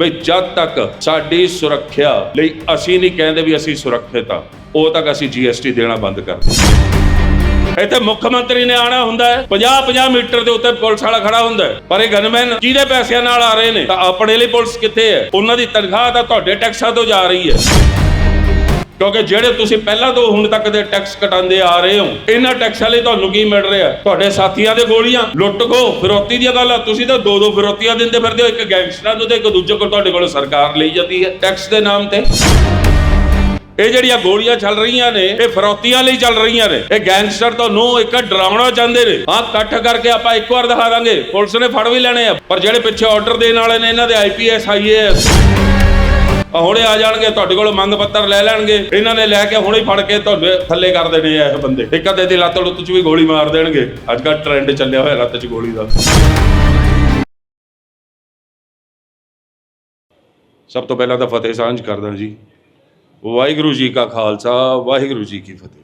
ਵੀ ਜਦ ਤੱਕ ਸਾਡੀ ਸੁਰੱਖਿਆ ਲਈ ਅਸੀਂ ਨਹੀਂ ਕਹਿੰਦੇ ਵੀ ਅਸੀਂ ਸੁਰੱਖਿਅਤ ਆ, ਉਹ ਤੱਕ ਅਸੀਂ ਜੀਐਸਟੀ ਦੇਣਾ ਬੰਦ ਕਰ ਇੱਥੇ ਮੁੱਖ ਮੰਤਰੀ ਨੇ ਆਣਾ ਹੁੰਦਾ ਹੈ 50 50 ਮੀਟਰ ਦੇ ਉੱਤੇ ਪੁਲਿਸ ਵਾਲਾ ਖੜਾ ਹੁੰਦਾ ਹੈ। ਪਰ ਇਹ ਗਨਮੈਨ ਜਿਹਦੇ ਪੈਸਿਆਂ ਨਾਲ ਆ ਰਹੇ ਨੇ, ਤਾਂ ਆਪਣੇ ਲਈ ਪੁਲਿਸ ਕਿੱਥੇ ਹੈ? ਉਹਨਾਂ ਦੀ ਤਨਖਾਹ ਤਾਂ ਤੁਹਾਡੇ ਟੈਕਸਾਂ ਤੋਂ ਜਾ ਰਹੀ ਹੈ। ਕਿਉਂਕਿ ਜਿਹੜੇ ਤੁਸੀਂ ਪਹਿਲਾਂ ਤੋਂ ਹੁਣ ਤੱਕ ਦੇ ਟੈਕਸ ਕਟਾਉਂਦੇ ਆ ਰਹੇ ਹੋ, ਇਹਨਾਂ ਟੈਕਸਾਂ ਲਈ ਤੁਹਾਨੂੰ ਕੀ ਮਿਲ ਰਿਹਾ? ਤੁਹਾਡੇ ਸਾਥੀਆਂ ਦੇ ਗੋਲੀਆਂ। ਲੁੱਟ ਖੋ ਫਿਰੌਤੀ ਦੀ ਗੱਲ। ਆ ਤੁਸੀਂ ਤਾਂ ਦੋ ਦੋ ਫਿਰੌਤੀਆਂ ਦਿੰਦੇ ਫਿਰਦੇ ਹੋ, ਇੱਕ ਗੈਂਗਸਟਰਾਂ ਨੂੰ ਤੇ ਇੱਕ ਦੂਜੇ ਕੋਲ ਤੁਹਾਡੇ ਕੋਲ ਸਰਕਾਰ ਲਈ ਜਾਂਦੀ ਹੈ ਟੈਕਸ ਦੇ ਨਾਮ ਤੇ। ਇਹ ਜਿਹੜੀਆਂ ਗੋਲੀਆਂ ਚੱਲ ਰਹੀਆਂ ਨੇ, ਇਹ ਫਰੌਤੀਆਂ ਲਈ ਚੱਲ ਰਹੀਆਂ ਨੇ। ਇਹ ਗੈਂਗਸਟਰ ਤੁਹਾਨੂੰ ਇੱਕ ਡਰਾਉਣਾ ਚਾਹੁੰਦੇ ਨੇ। ਹਾਂ ਇਕੱਠ ਕਰਕੇ ਆਪਾਂ ਇੱਕ ਵਾਰ ਦਿਖਾ ਦਾਂਗੇ। ਪੁਲਿਸ ਨੇ ਫੜ ਵੀ ਲੈਣੇ ਆ, ਪਰ ਜਿਹੜੇ ਪਿੱਛੇ ਆਰਡਰ ਦੇਣ ਵਾਲੇ ਨੇ, ਇਹਨਾਂ ਦੇ ਆਈਪੀਐਸ ਆਈਏਐਸ ਹੁਣੇ ਆ ਜਾਣਗੇ, ਤੁਹਾਡੇ ਕੋਲ ਮੰਗ ਪੱਤਰ ਲੈ ਲੈਣਗੇ। ਇਹਨਾਂ ਨੇ ਲੈ ਕੇ ਹੁਣੇ ਫੜ ਕੇ ਤੁਹਾਡੇ ਥੱਲੇ ਕਰ ਦੇਣੇ ਆ ਇਹ ਬੰਦੇ। ਇੱਕ ਅੱਧੇ ਦੀ ਲੱਤ ਲੁੱਤ ਚ ਵੀ ਗੋਲੀ ਮਾਰ ਦੇਣਗੇ। ਅੱਜ ਕੱਲ੍ਹ ਟ੍ਰੈਂਡ ਚੱਲਿਆ ਹੋਇਆ ਲੱਤ ਚ ਗੋਲੀ ਦਾ। ਸਭ ਤੋਂ ਪਹਿਲਾਂ ਤਾਂ ਫਤਿਹ ਸਾਂਝ ਕਰਦਾ ਜੀ। ਵਾਹਿਗੁਰੂ ਜੀ ਕਾ ਖਾਲਸਾ, ਵਾਹਿਗੁਰੂ ਜੀ ਕੀ ਫਤਿਹ।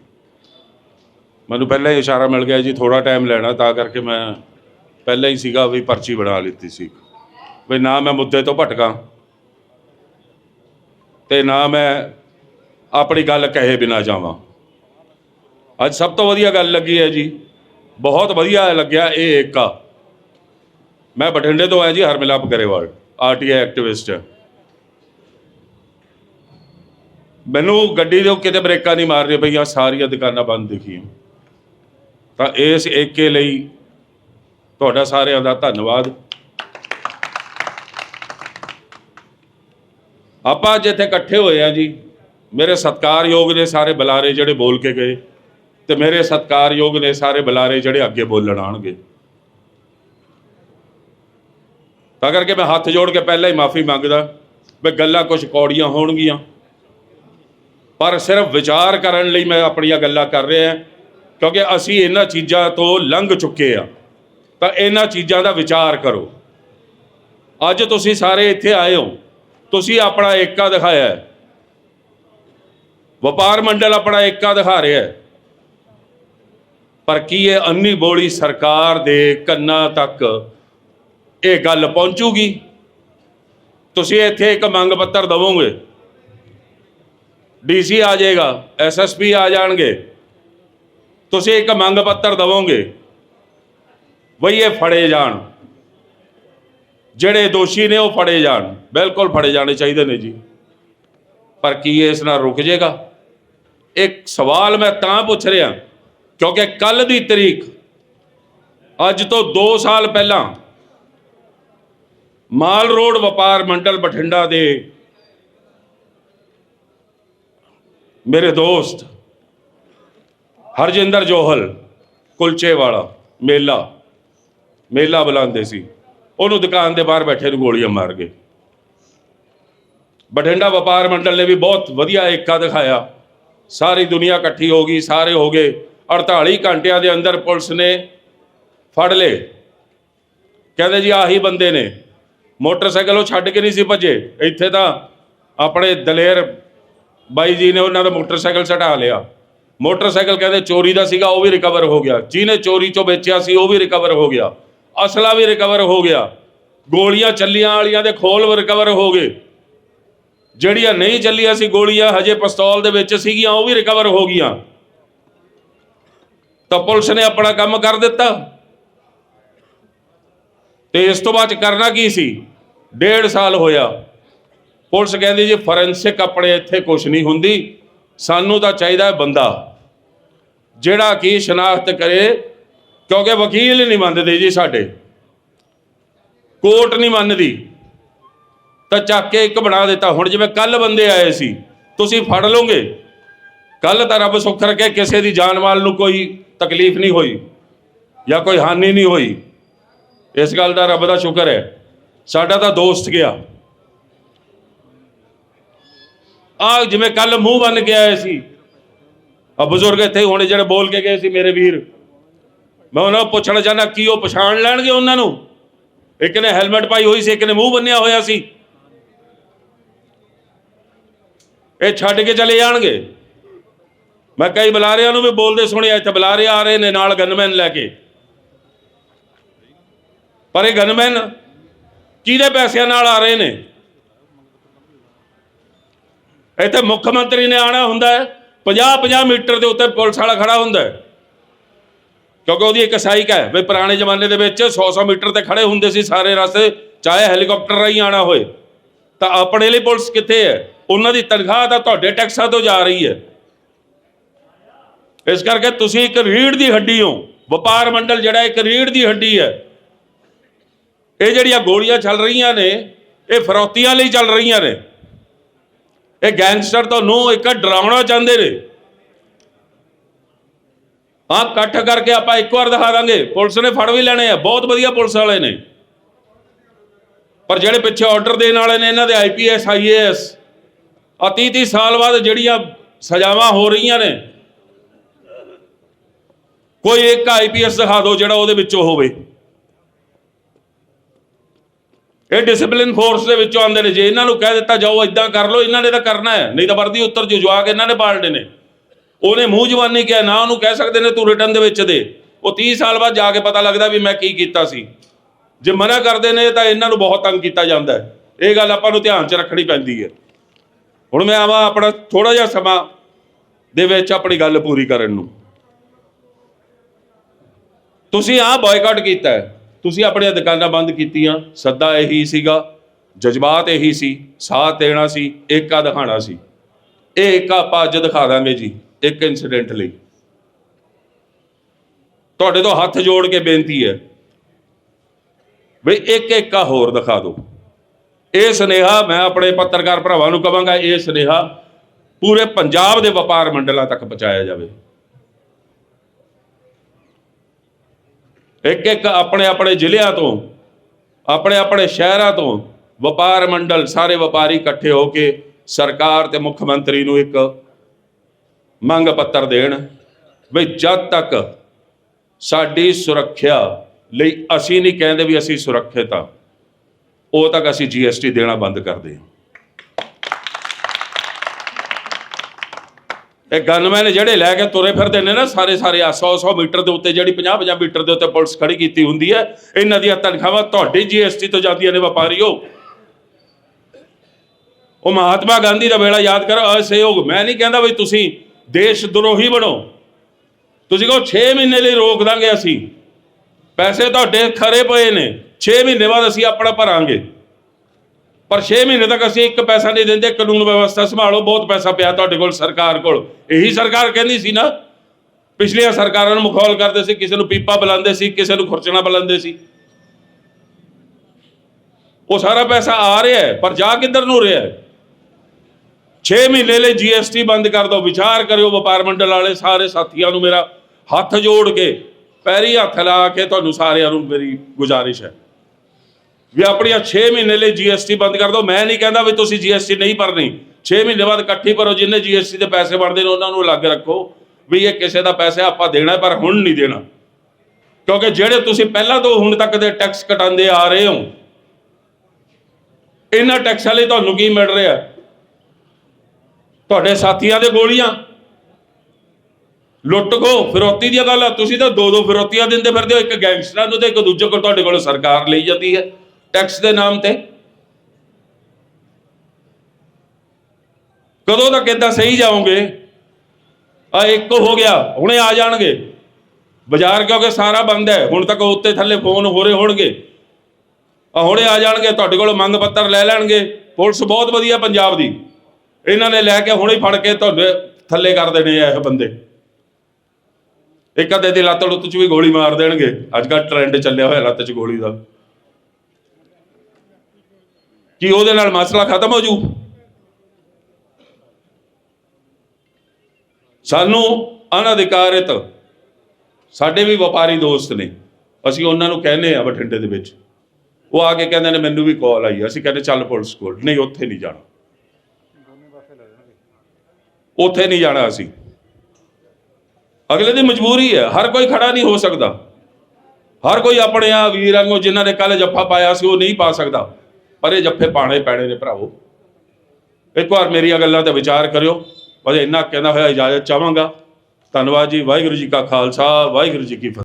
ਮੈਨੂੰ ਪਹਿਲਾਂ ਹੀ ਇਸ਼ਾਰਾ ਮਿਲ ਗਿਆ ਜੀ ਥੋੜਾ ਟਾਈਮ ਲੈਣਾ, ਤਾਂ ਕਰਕੇ ਮੈਂ ਪਹਿਲਾਂ ਹੀ ਸੀਗਾ ਵੀ ਪਰਚੀ ਬਣਾ ਲਿੱਤੀ ਸੀ। ਵੀ ਨਾ ਮੈਂ ਮੁੱਦੇ ਤੋਂ ਭਟਕਾਂ। ਤੇ ਨਾ ਮੈਂ ਆਪਣੀ ਗੱਲ ਕਹੇ ਬਿਨਾ ਜਾਵਾਂ। ਅੱਜ ਸਭ ਤੋਂ ਵਧੀਆ ਗੱਲ ਲੱਗੀ ਹੈ ਜੀ। ਬਹੁਤ ਵਧੀਆ ਲੱਗਿਆ ਇਹ ਏਕਾ। ਮੈਂ ਬਠਿੰਡੇ ਤੋਂ ਆਇਆ ਜੀ ਹਰਮਿਲਾਪ ਗਰੇਵਾਲ ਆਰਟੀਆਈ ਐਕਟਿਵਿਸਟ। ਮੈਨੂੰ ਗੱਡੀ ਦੇ ਕਿਤੇ ਬ੍ਰੇਕਾਂ ਨਹੀਂ ਮਾਰਨੀਆਂ ਪਈਆਂ, ਸਾਰੀਆਂ ਦੁਕਾਨਾਂ ਬੰਦ ਦਿਖੀਆਂ। ਤਾਂ ਇਸ ਏਕੇ ਲਈ ਤੁਹਾਡਾ ਸਾਰਿਆਂ ਦਾ ਧੰਨਵਾਦ। ਆਪਾਂ ਅੱਜ ਇੱਥੇ ਇਕੱਠੇ ਹੋਏ ਆ ਜੀ। ਮੇਰੇ ਸਤਿਕਾਰਯੋਗ ਨੇ ਸਾਰੇ ਬੁਲਾਰੇ ਜਿਹੜੇ ਬੋਲ ਕੇ ਗਏ ਤੇ ਮੇਰੇ ਸਤਿਕਾਰਯੋਗ ਨੇ ਸਾਰੇ ਬੁਲਾਰੇ ਜਿਹੜੇ ਅੱਗੇ ਬੋਲਣ ਆਣਗੇ ਤਾਂ ਕਰਕੇ ਮੈਂ ਹੱਥ ਜੋੜ ਕੇ ਪਹਿਲਾਂ ਹੀ ਮਾਫੀ ਮੰਗਦਾ ਵੀ ਗੱਲਾਂ ਕੁਝ ਕੌੜੀਆਂ ਹੋਣਗੀਆਂ। ਪਰ ਸਿਰਫ ਵਿਚਾਰ ਕਰਨ ਲਈ ਮੈਂ ਆਪਣੀਆਂ ਗੱਲਾਂ ਕਰ ਰਿਹਾ ਕਿਉਂਕਿ ਅਸੀਂ ਇਹਨਾਂ ਚੀਜ਼ਾਂ ਤੋਂ ਲੰਘ ਚੁੱਕੇ ਆ ਤਾਂ ਇਹਨਾਂ ਚੀਜ਼ਾਂ ਦਾ ਵਿਚਾਰ ਕਰੋ। ਅੱਜ ਤੁਸੀਂ ਸਾਰੇ ਇੱਥੇ ਆਏ ਹੋ। ਤੁਸੀਂ ਆਪਣਾ ਏਕਾ ਦਿਖਾਇਆ ਹੈ। ਵਪਾਰ ਮੰਡਲ ਆਪਣਾ ਏਕਾ ਦਿਖਾ ਰਿਹਾ ਹੈ। ਪਰ ਕੀ ਇਹ ਅੰਨੀ ਬੋਲੀ ਸਰਕਾਰ ਦੇ ਕੰਨਾਂ ਤੱਕ ਇਹ ਗੱਲ ਪਹੁੰਚੂਗੀ? ਤੁਸੀਂ ਇੱਥੇ ਇੱਕ ਮੰਗ ਪੱਤਰ ਦਵੋਗੇ। ਡੀਸੀ ਆ ਜਾਏਗਾ ਐਸਐਸਪੀ ਆ ਜਾਣਗੇ। ਤੁਸੀਂ ਇੱਕ ਮੰਗ ਪੱਤਰ ਦਵੋਗੇ ਵਈ ਇਹ ਫੜੇ ਜਾਣ। ਜਿਹੜੇ ਦੋਸ਼ੀ ਨੇ ਉਹ ਫੜੇ ਜਾਣ। ਬਿਲਕੁਲ ਫੜੇ ਜਾਣੇ ਚਾਹੀਦੇ ਨੇ ਜੀ। ਪਰ ਕੀ ਇਸ ਨਾਲ ਰੁਕ ਜਾਏਗਾ ਇੱਕ ਸਵਾਲ ਮੈਂ ਤਾਂ ਪੁੱਛ ਰਿਹਾ, ਕਿਉਂਕਿ ਕੱਲ ਦੀ ਤਰੀਕ, ਅੱਜ ਤੋਂ 2 ਸਾਲ ਪਹਿਲਾਂ, ਮਾਲ ਰੋਡ ਵਪਾਰ ਮੰਡਲ ਬਠਿੰਡਾ ਦੇ ਮੇਰੇ ਦੋਸਤ ਹਰਜਿੰਦਰ ਜੋਹਲ ਕੁਲਚੇ ਵਾਲਾ ਮੇਲਾ ਮੇਲਾ ਬੁਲਾਉਂਦੇ ਸੀ। ਉਹਨੂੰ ਦੁਕਾਨ ਦੇ ਬਾਹਰ ਬੈਠੇ ਨੂੰ ਗੋਲੀਆਂ ਮਾਰ ਗਏ। ਬਠਿੰਡਾ ਵਪਾਰ ਮੰਡਲ ਨੇ ਵੀ ਬਹੁਤ ਵਧੀਆ ਏਕਾ ਦਿਖਾਇਆ। ਸਾਰੀ ਦੁਨੀਆ ਇਕੱਠੀ ਹੋ ਗਈ, ਸਾਰੇ ਹੋ ਗਏ। 48 ਘੰਟਿਆਂ ਦੇ ਅੰਦਰ ਪੁਲਿਸ ਨੇ ਫੜ ਲਏ। ਕਹਿੰਦੇ ਜੀ ਆਹੀ ਬੰਦੇ ਨੇ। ਮੋਟਰਸਾਈਕਲ ਉਹ ਛੱਡ ਕੇ ਨਹੀਂ ਸੀ ਭੱਜੇ। ਇੱਥੇ ਤਾਂ ਆਪਣੇ ਦਲੇਰ ਬਾਈ ਜੀ ਨੇ ਉਹਨਾਂ ਦਾ ਮੋਟਰਸਾਈਕਲ ਛਡਾ ਲਿਆ। ਮੋਟਰਸਾਈਕਲ ਕਹਿੰਦੇ ਚੋਰੀ ਦਾ ਸੀਗਾ, ਉਹ ਵੀ ਰਿਕਵਰ ਹੋ ਗਿਆ। ਜਿਹਨੇ ਚੋਰੀ ਚੋਂ ਵੇਚਿਆ ਸੀ, ਉਹ ਵੀ ਰਿਕਵਰ ਹੋ ਗਿਆ। ਅਸਲਾ ਵੀ ਰਿਕਵਰ ਹੋ ਗਿਆ। ਗੋਲੀਆਂ ਚੱਲੀਆਂ ਵਾਲੀਆਂ ਦੇ ਖੋਲ ਰਿਕਵਰ ਹੋ ਗਏ। ਜਿਹੜੀਆਂ ਨਹੀਂ ਚੱਲੀਆਂ ਸੀ ਗੋਲੀਆਂ, ਹਜੇ ਪਿਸਤੌਲ ਦੇ ਵਿੱਚ ਸੀਗੀਆਂ, ਉਹ ਵੀ ਰਿਕਵਰ ਹੋ ਗਈਆਂ। ਤਾਂ ਪੁਲਿਸ ਨੇ ਆਪਣਾ ਕੰਮ ਕਰ ਦਿੱਤਾ। ਤੇ ਇਸ ਤੋਂ ਬਾਅਦ ਕਰਨਾ ਕੀ ਸੀ? ਡੇਢ ਸਾਲ ਹੋਇਆ। ਪੁਲਿਸ ਕਹਿੰਦੀ ਜੀ ਫੋਰੈਂਸਿਕ ਆਪਣੇ ਇੱਥੇ ਕੁਝ ਨਹੀਂ ਹੁੰਦੀ। ਸਾਨੂੰ ਤਾਂ ਚਾਹੀਦਾ ਬੰਦਾ। ਜਿਹੜਾ ਕਿ ਸ਼ਨਾਖਤ ਕਰੇ ਕਿਉਂਕਿ ਵਕੀਲ ਨਹੀਂ ਮੰਨਦੇ ਜੀ ਸਾਡੇ। ਕੋਰਟ ਨਹੀਂ ਮੰਨਦੀ। ਤਾਂ ਚੱਕ ਕੇ ਇੱਕ ਬਣਾ ਦਿੱਤਾ। ਹੁਣ ਜਿਵੇਂ ਕੱਲ ਬੰਦੇ ਆਏ ਸੀ, ਤੁਸੀਂ ਫੜ ਲਓਗੇ? ਕੱਲ ਤਾਂ ਰੱਬ ਸੁੱਖ ਰੱਖੇ, ਕਿਸੇ ਦੀ ਜਾਨ ਮਾਲ ਨੂੰ ਕੋਈ ਤਕਲੀਫ ਨਹੀਂ ਹੋਈ ਜਾਂ ਕੋਈ ਹਾਨੀ ਨਹੀਂ ਹੋਈ। ਇਸ ਗੱਲ ਦਾ ਰੱਬ ਦਾ ਸ਼ੁਕਰ ਹੈ। ਸਾਡਾ ਤਾਂ ਦੋਸਤ ਗਿਆ। ਆ ਜਿਵੇਂ ਕੱਲ ਮੂੰਹ ਬੰਨ ਕੇ ਆਏ ਸੀ। ਆ ਬਜ਼ੁਰਗ ਇੱਥੇ ਹੁਣੇ ਜਿਹੜੇ ਬੋਲ ਕੇ ਗਏ ਸੀ ਮੇਰੇ ਵੀਰ। ਮੈਂ ਉਹਨਾਂ ਨੂੰ ਪੁੱਛਣਾ ਚਾਹੁੰਦਾ ਕੀ ਉਹ ਪਛਾਣ ਲੈਣਗੇ ਉਹਨਾਂ ਨੂੰ? ਇੱਕ ਨੇ ਹੈਲਮਟ ਪਾਈ ਹੋਈ ਸੀ, ਇੱਕ ਨੇ ਮੂੰਹ ਬੰਨਿਆ ਹੋਇਆ ਸੀ। ਇਹ ਛੱਡ ਕੇ ਚਲੇ ਜਾਣਗੇ। ਮੈਂ ਕਈ ਬੁਲਾਰਿਆਂ ਨੂੰ ਵੀ ਬੋਲਦੇ ਸੁਣਿਆ, ਇੱਥੇ ਬੁਲਾਰੇ ਆ ਰਹੇ ਨੇ ਨਾਲ ਗਨਮੈਨ ਲੈ ਕੇ। ਪਰ ਇਹ ਗਨਮੈਨ ਕਿਹਦੇ ਪੈਸਿਆਂ ਨਾਲ ਆ ਰਹੇ ਨੇ? ਇੱਥੇ ਮੁੱਖ ਮੰਤਰੀ ਨੇ ਆਣਾ ਹੁੰਦਾ ਹੈ 50 50 ਮੀਟਰ ਦੇ ਉੱਤੇ ਪੁਲਿਸ ਵਾਲਾ ਖੜਾ ਹੁੰਦਾ ਹੈ। ਕਿਉਂਕਿ ਉਹਦੀ ਇੱਕ ਸਾਈਕ ਹੈ। ਵੀ ਪੁਰਾਣੇ ਜ਼ਮਾਨੇ ਦੇ ਵਿੱਚ 100 100 ਮੀਟਰ ਤੇ ਖੜੇ ਹੁੰਦੇ ਸੀ ਸਾਰੇ ਰਸਤੇ, ਚਾਹੇ ਹੈਲੀਕਾਪਟਰ ਰਾਹੀਂ ਆਣਾ ਹੋਏ। ਤਾਂ ਆਪਣੇ ਲਈ ਪੁਲਿਸ ਕਿੱਥੇ ਹੈ? ਉਹਨਾਂ ਦੀ ਤਨਖਾਹ ਤਾਂ ਤੁਹਾਡੇ ਟੈਕਸਾਂ ਤੋਂ ਜਾ ਰਹੀ ਹੈ। ਇਸ ਕਰਕੇ ਤੁਸੀਂ ਇੱਕ ਰੀੜ ਦੀ ਹੱਡੀ ਹੋ। ਵਪਾਰ ਮੰਡਲ ਜਿਹੜਾ ਇੱਕ ਰੀੜ ਦੀ ਹੱਡੀ ਹੈ। ਇਹ ਜਿਹੜੀਆਂ ਗੋਲੀਆਂ ਚੱਲ ਰਹੀਆਂ ਨੇ, ਇਹ ਫਰੌਤੀਆਂ ਲਈ ਚੱਲ ਰਹੀਆਂ ਨੇ। ਇਹ ਗੈਂਗਸਟਰ ਤੁਹਾਨੂੰ ਇੱਕ ਡਰਾਉਣਾ ਚਾਹੁੰਦੇ ਨੇ। ਹਾਂ, ਇਕੱਠ ਕਰਕੇ ਆਪਾਂ ਇੱਕ ਵਾਰ ਦਿਖਾ ਦਾਂਗੇ। ਪੁਲਿਸ ਨੇ ਫੜ ਵੀ ਲੈਣੇ ਆ। ਬਹੁਤ ਵਧੀਆ ਪੁਲਿਸ ਵਾਲੇ ਨੇ। ਪਰ ਜਿਹੜੇ ਪਿੱਛੇ ਆਰਡਰ ਦੇਣ ਵਾਲੇ ਨੇ, ਇਹਨਾਂ ਦੇ ਆਈਪੀਐਸ ਆਈਏਐਸ ਆ 30 30 ਸਾਲ ਬਾਅਦ ਜਿਹੜੀਆਂ ਸਜ਼ਾਵਾਂ ਹੋ ਰਹੀਆਂ ਨੇ, ਕੋਈ ਇੱਕ ਆਈਪੀਐਸ ਦਿਖਾ ਦਿਓ ਜਿਹੜਾ ਉਹਦੇ ਵਿੱਚੋਂ ਹੋਵੇ। ਇਹ ਡਿਸਪਲਿਨ ਫੋਰਸ ਦੇ ਵਿੱਚੋਂ ਆਉਂਦੇ ਨੇ। ਜੇ ਇਹਨਾਂ ਨੂੰ ਕਹਿ ਦਿੱਤਾ ਜਾਓ ਇਦਾਂ ਕਰ ਲਓ, ਇਹਨਾਂ ਨੇ ਤਾਂ ਕਰਨਾ ਹੈ। ਨਹੀਂ ਤਾਂ ਵਰਦੀ ਉੱਤਰ ਜੋ ਜਵਾਕ ਇਹਨਾਂ ਨੇ ਪਾਲਣੇ ਨੇ। ਉਹਨੇ ਮੂੰਹ ਜਵਾਨੀ ਕਿਹਾ, ਨਾ ਉਹਨੂੰ ਕਹਿ ਸਕਦੇ ਨੇ ਤੂੰ ਰਿਟਰਨ ਦੇ ਵਿੱਚ ਦੇ। ਉਹ 30 ਸਾਲ ਬਾਅਦ ਜਾ ਕੇ ਪਤਾ ਲੱਗਦਾ ਵੀ ਮੈਂ ਕੀ ਕੀਤਾ ਸੀ। ਜੇ ਮਨਾ ਕਰਦੇ ਨੇ ਤਾਂ ਇਹਨਾਂ ਨੂੰ ਬਹੁਤ ਤੰਗ ਕੀਤਾ ਜਾਂਦਾ ਹੈ। ਇਹ ਗੱਲ ਆਪਾਂ ਨੂੰ ਧਿਆਨ 'ਚ ਰੱਖਣੀ ਪੈਂਦੀ ਹੈ। ਹੁਣ ਮੈਂ ਆਵਾਂ ਆਪਣਾ ਥੋੜਾ ਜਿਹਾ ਸਮਾਂ ਦੇ ਵਿੱਚ ਆਪਣੀ ਗੱਲ ਪੂਰੀ ਕਰਨ ਨੂੰ। ਤੁਸੀਂ ਆਹ ਬਾਇਕਾਟ ਕੀਤਾ ਹੈ। ਤੁਸੀਂ ਆਪਣੀਆਂ ਦੁਕਾਨਾਂ ਬੰਦ ਕੀਤੀਆਂ। ਸੱਦਾ ਇਹੀ ਸੀਗਾ, ਜਜ਼ਬਾਤ ਇਹੀ ਸੀ, ਸਾਥ ਦੇਣਾ ਸੀ, ਏਕਾ ਦਿਖਾਣਾ ਸੀ। ਇਹ ਏਕਾ ਆਪਾਂ ਅੱਜ ਦਿਖਾ ਦਾਂਗੇ ਜੀ। ਇੱਕ ਇਨਸੀਡੈਂਟ ਲਈ। ਤੁਹਾਡੇ ਤੋਂ ਹੱਥ ਜੋੜ ਕੇ ਬੇਨਤੀ ਹੈ ਵੀ ਇੱਕ ਏਕਾ ਹੋਰ ਦਿਖਾ ਦਿਓ। ਇਹ ਸੁਨੇਹਾ ਮੈਂ ਆਪਣੇ ਪੱਤਰਕਾਰ ਭਰਾਵਾਂ ਨੂੰ ਕਹਾਂਗਾ ਇਹ ਸੁਨੇਹਾ ਪੂਰੇ ਪੰਜਾਬ ਦੇ ਵਪਾਰ ਮੰਡਲਾਂ ਤੱਕ ਪਹੁੰਚਾਇਆ ਜਾਵੇ। ਇੱਕ ਇੱਕ ਆਪਣੇ ਆਪਣੇ ਜ਼ਿਲ੍ਹਿਆਂ ਤੋਂ, ਆਪਣੇ ਆਪਣੇ ਸ਼ਹਿਰਾਂ ਤੋਂ ਵਪਾਰ ਮੰਡਲ ਸਾਰੇ ਵਪਾਰੀ ਇਕੱਠੇ ਹੋ ਕੇ ਸਰਕਾਰ ਤੇ ਮੁੱਖ ਮੰਤਰੀ ਨੂੰ ਇੱਕ ਮੰਗ ਪੱਤਰ ਦੇਣ ਵੀ ਜਦ ਤੱਕ ਸਾਡੀ ਸੁਰੱਖਿਆ ਲਈ ਅਸੀਂ ਨਹੀਂ ਕਹਿੰਦੇ ਵੀ ਅਸੀਂ ਸੁਰੱਖਿਅਤ ਆ, ਉਹ ਤੱਕ ਅਸੀਂ ਜੀਐਸਟੀ ਦੇਣਾ ਬੰਦ ਕਰਦੇ ਹਾਂ ਇਹ ਗਨਮੈਨ ਜਿਹੜੇ ਲੈ ਕੇ ਤੁਰੇ ਫਿਰਦੇ ਨੇ ਨਾ, ਸਾਰੇ ਸਾਰੇ ਆ 100 100 ਮੀਟਰ ਦੇ ਉੱਤੇ ਜਿਹੜੀ 50 50 ਮੀਟਰ ਦੇ ਉੱਤੇ ਪੁਲਿਸ ਖੜੀ ਕੀਤੀ ਹੁੰਦੀ ਹੈ, ਇਹਨਾਂ ਦੀਆਂ ਤਨਖਾਹਾਂ ਤੁਹਾਡੀ ਜੀਐਸਟੀ ਤੋਂ ਜਾਂਦੀਆਂ ਨੇ ਵਪਾਰੀਓ। ਉਹ ਮਹਾਤਮਾ ਗਾਂਧੀ ਦਾ ਵੇਲਾ ਯਾਦ ਕਰੋ, ਅਸਹਿਯੋਗ, ਮੈਂ ਨਹੀਂ ਕਹਿੰਦਾ ਵੀ ਤੁਸੀਂ ਦੇਸ਼ ਦਰੋਹੀ ਬਣੋ। ਤੁਸੀਂ ਕਹੋ 6 ਮਹੀਨੇ ਲਈ ਰੋਕ ਦਾਂਗੇ ਅਸੀਂ। ਪੈਸੇ ਤੁਹਾਡੇ ਖਰੇ ਪਏ ਨੇ। 6 ਮਹੀਨੇ ਬਾਅਦ ਅਸੀਂ ਆਪਣਾ ਭਰਾਂਗੇ। ਪਰ 6 ਮਹੀਨੇ ਤੱਕ ਅਸੀਂ ਇੱਕ ਪੈਸਾ ਨਹੀਂ ਦਿੰਦੇ। ਕਾਨੂੰਨ ਵਿਵਸਥਾ ਸੰਭਾਲੋ। ਬਹੁਤ ਪੈਸਾ ਪਿਆ ਤੁਹਾਡੇ ਕੋਲ ਸਰਕਾਰ ਕੋਲ। ਇਹੀ ਸਰਕਾਰ ਕਹਿੰਦੀ ਸੀ ਨਾ, ਪਿਛਲੀਆਂ ਸਰਕਾਰਾਂ ਨੂੰ ਮਖੌਲ ਕਰਦੇ ਸੀ, ਕਿਸੇ ਨੂੰ ਪੀਪਾ ਬੁਲਾਉਂਦੇ ਸੀ, ਕਿਸੇ ਨੂੰ ਖੁਰਚਣਾ ਬੁਲਾਉਂਦੇ ਸੀ। ਉਹ ਸਾਰਾ ਪੈਸਾ ਆ ਰਿਹਾ ਪਰ ਜਾ ਕਿੱਧਰ ਨੂੰ ਰਿਹਾ ਹੈ? 6 ਮਹੀਨੇ ਲਈ ਜੀਐਸਟੀ ਬੰਦ ਕਰ ਦਿਓ, ਵਿਚਾਰ ਕਰਿਓ ਵਪਾਰ ਮੰਡਲ ਵਾਲੇ, ਸਾਰੇ ਸਾਥੀਆਂ ਨੂੰ ਮੇਰਾ ਹੱਥ ਜੋੜ ਕੇ, ਪੈਰੀ ਹੱਥ ਲਾ ਕੇ ਤੁਹਾਨੂੰ ਸਾਰਿਆਂ ਨੂੰ ਮੇਰੀ ਗੁਜ਼ਾਰਿਸ਼ ਹੈ। ਵੀ ਆਪਣੀਆਂ 6 ਮਹੀਨੇ ਲਈ ਜੀਐਸਟੀ ਬੰਦ ਕਰ ਦਿਓ। ਮੈਂ ਨਹੀਂ ਕਹਿੰਦਾ ਵੀ ਤੁਸੀਂ ਜੀਐਸਟੀ ਨਹੀਂ ਭਰਨੀ। 6 ਮਹੀਨੇ ਬਾਅਦ ਇਕੱਠੀ ਭਰੋ, ਜਿੰਨੇ ਜੀਐਸਟੀ ਦੇ ਪੈਸੇ ਬਣਦੇ ਨੇ, ਉਹਨਾਂ ਨੂੰ ਅਲੱਗ ਰੱਖੋ ਵੀ ਇਹ ਕਿਸੇ ਦਾ ਪੈਸਾ ਆਪਾਂ ਦੇਣਾ ਪਰ ਹੁਣ ਨਹੀਂ ਦੇਣਾ। ਕਿਉਂਕਿ ਜਿਹੜੇ ਤੁਸੀਂ ਪਹਿਲਾਂ ਤੋਂ ਹੁਣ ਤੱਕ ਦੇ ਟੈਕਸ ਕਟਾਉਂਦੇ ਆ ਰਹੇ ਹੋ, ਇਹਨਾਂ ਟੈਕਸਾਂ ਲਈ ਤੁਹਾਨੂੰ ਕੀ ਮਿਲ ਰਿਹਾ? ਤੁਹਾਡੇ ਸਾਥੀਆਂ ਦੇ ਗੋਲੀਆਂ। ਲੁੱਟ ਖੋ ਫਿਰੌਤੀ ਦੀ ਗੱਲ ਆ, ਤੁਸੀਂ ਤਾਂ ਦੋ ਦੋ ਫਿਰੌਤੀਆਂ ਦਿੰਦੇ ਫਿਰਦੇ ਹੋ, ਇੱਕ ਗੈਂਗਸਟਰਾਂ ਨੂੰ ਤੇ ਇੱਕ ਦੂਜੇ ਕੋਲ ਤੁਹਾਡੇ ਕੋਲ ਸਰਕਾਰ ਲਈ ਜਾਂਦੀ ਹੈ, ਟੈਕਸ ਦੇ ਨਾਮ ਤੇ। ਕਦੋਂ ਤੱਕ ਇਦਾਂ ਸਹੀ ਜਾਓਗੇ? ਆ ਇੱਕ ਹੋ ਗਿਆ, ਹੁਣੇ ਆ ਜਾਣਗੇ। ਬਾਜ਼ਾਰ ਕਿਉਂਕਿ ਸਾਰਾ ਬੰਦ ਹੈ, ਹੁਣ ਤੱਕ ਉੱਤੇ ਥੱਲੇ ਫੋਨ ਹੋ ਰਹੇ ਹੋਣਗੇ। ਆ ਹੁਣੇ ਆ ਜਾਣਗੇ, ਤੁਹਾਡੇ ਕੋਲ ਮੰਗ ਪੱਤਰ ਲੈ ਲੈਣਗੇ, ਪੁਲਿਸ ਬਹੁਤ ਵਧੀਆ ਪੰਜਾਬ ਦੀ। ਇਹਨਾਂ ਨੇ ਲੈ ਕੇ ਹੁਣੇ ਫੜ ਕੇ ਤੁਹਾਡੇ ਥੱਲੇ ਕਰ ਦੇਣੇ ਆ ਇਹ ਬੰਦੇ। ਇੱਕ ਅੱਧੇ ਦੀ ਲੱਤ ਲੁੱਤ ਚ ਵੀ ਗੋਲੀ ਮਾਰ ਦੇਣਗੇ। ਅੱਜ ਕੱਲ੍ਹ ਟ੍ਰੈਂਡ ਚੱਲਿਆ ਹੋਇਆ ਲੱਤ ਚ ਗੋਲੀ ਦਾ। ਕੀ ਉਹਦੇ ਨਾਲ ਮਸਲਾ ਖਤਮ ਹੋ ਜੂ? ਸਾਨੂੰ ਅਨਧਿਕਾਰਿਤ ਸਾਡੇ ਵੀ ਵਪਾਰੀ ਦੋਸਤ ਨੇ। ਅਸੀਂ ਉਹਨਾਂ ਨੂੰ ਕਹਿੰਦੇ ਆ ਬਠਿੰਡੇ ਦੇ ਵਿੱਚ। ਉਹ ਆ ਕੇ ਕਹਿੰਦੇ ਨੇ, ਮੈਨੂੰ ਵੀ ਕਾਲ ਆਈ ਅਸੀਂ ਕਹਿੰਦੇ, ਚੱਲ ਪੁਲਿਸ ਕੋਲ। ਨਹੀਂ, ਉੱਥੇ ਨਹੀਂ ਜਾਣਾ। ਉੱਥੇ ਨਹੀਂ ਜਾਣਾ ਅਸੀਂ। ਅਗਲੇ ਦੀ ਮਜਬੂਰੀ ਹੈ, ਹਰ ਕੋਈ ਖੜਾ ਨਹੀਂ ਹੋ ਸਕਦਾ। ਹਰ ਕੋਈ ਆਪਣੇ ਆ ਵੀਰ ਵਾਂਗੂ ਜਿਨ੍ਹਾਂ ਨੇ ਕੱਲ ਜੱਫਾ ਪਾਇਆ ਸੀ, ਉਹ ਨਹੀਂ ਪਾ ਸਕਦਾ। ਪਰ ਇਹ ਜੱਫੇ ਪਾਣੇ ਪੈਣੇ ਨੇ ਭਰਾਵੋ। ਇੱਕ ਵਾਰ ਮੇਰੀਆਂ ਗੱਲਾਂ ਤੇ ਵਿਚਾਰ ਕਰਿਓ। ਬਸ ਇੰਨਾ ਕਹਿੰਦਾ ਹੋਇਆ ਇਜਾਜ਼ਤ ਚਾਹਾਂਗਾ। ਧੰਨਵਾਦ ਜੀ, ਵਾਹਿਗੁਰੂ ਜੀ ਕਾ ਖਾਲਸਾ, ਵਾਹਿਗੁਰੂ ਜੀ ਕੀ ਫਤਿਹ।